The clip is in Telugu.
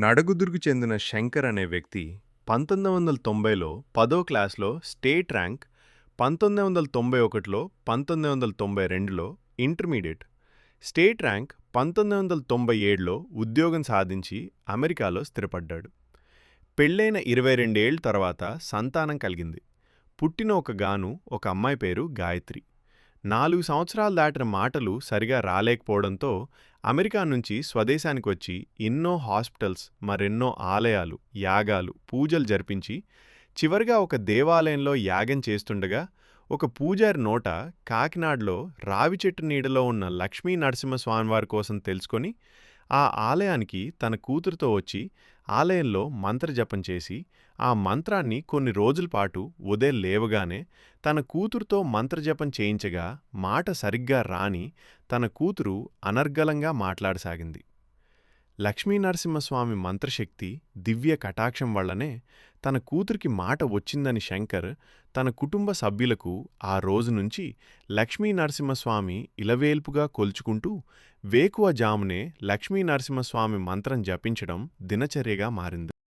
నడగుదురుకు చెందిన శంకర్ అనే వ్యక్తి పంతొమ్మిది వందల తొంభైలో పదో క్లాస్లో స్టేట్ ర్యాంక్ పంతొమ్మిది వందల తొంభై ఒకటిలో పంతొమ్మిది వందల తొంభై రెండులో ఇంటర్మీడియట్. స్టేట్ ర్యాంక్ పంతొమ్మిది వందల తొంభై ఏడులో ఉద్యోగం సాధించి అమెరికాలో స్థిరపడ్డాడు. పెళ్ళైన ఇరవై రెండేళ్ళ తర్వాత సంతానం కలిగింది. పుట్టిన ఒక గాను ఒక అమ్మాయి పేరు గాయత్రి. నాలుగు సంవత్సరాలు దాటిన మాటలు సరిగా రాలేకపోవడంతో అమెరికా నుంచి స్వదేశానికి వచ్చి ఎన్నో హాస్పిటల్స్ మరెన్నో ఆలయాలు యాగాలు పూజలు జరిపించి చివరిగా ఒక దేవాలయంలో యాగం చేస్తుండగా ఒక పూజారి నోట కాకినాడలో రావి చెట్టు నీడలో ఉన్న లక్ష్మీ నరసింహస్వామివారి కోసం తెలుసుకొని ఆ ఆలయానికి తన కూతురుతో వచ్చి ఆలయంలో మంత్రజపం చేసి ఆ మంత్రాన్ని కొన్ని రోజుల పాటు ఉదయం లేవగానే తన కూతురుతో మంత్రజపం చేయించగా మాట సరిగ్గా రాని తన కూతురు అనర్గళంగా మాట్లాడసాగింది. లక్ష్మీనరసింహస్వామి మంత్రశక్తి దివ్య కటాక్షం వల్లనే తన కూతురికి మాట వచ్చిందని శంకర్ తన కుటుంబ సభ్యులకు ఆ రోజు నుంచి లక్ష్మీనరసింహస్వామి ఇలవేల్పుగా కొల్చుకుంటూ వేకువ జామునే లక్ష్మీనరసింహస్వామి మంత్రం జపించడం దినచర్యగా మారింది.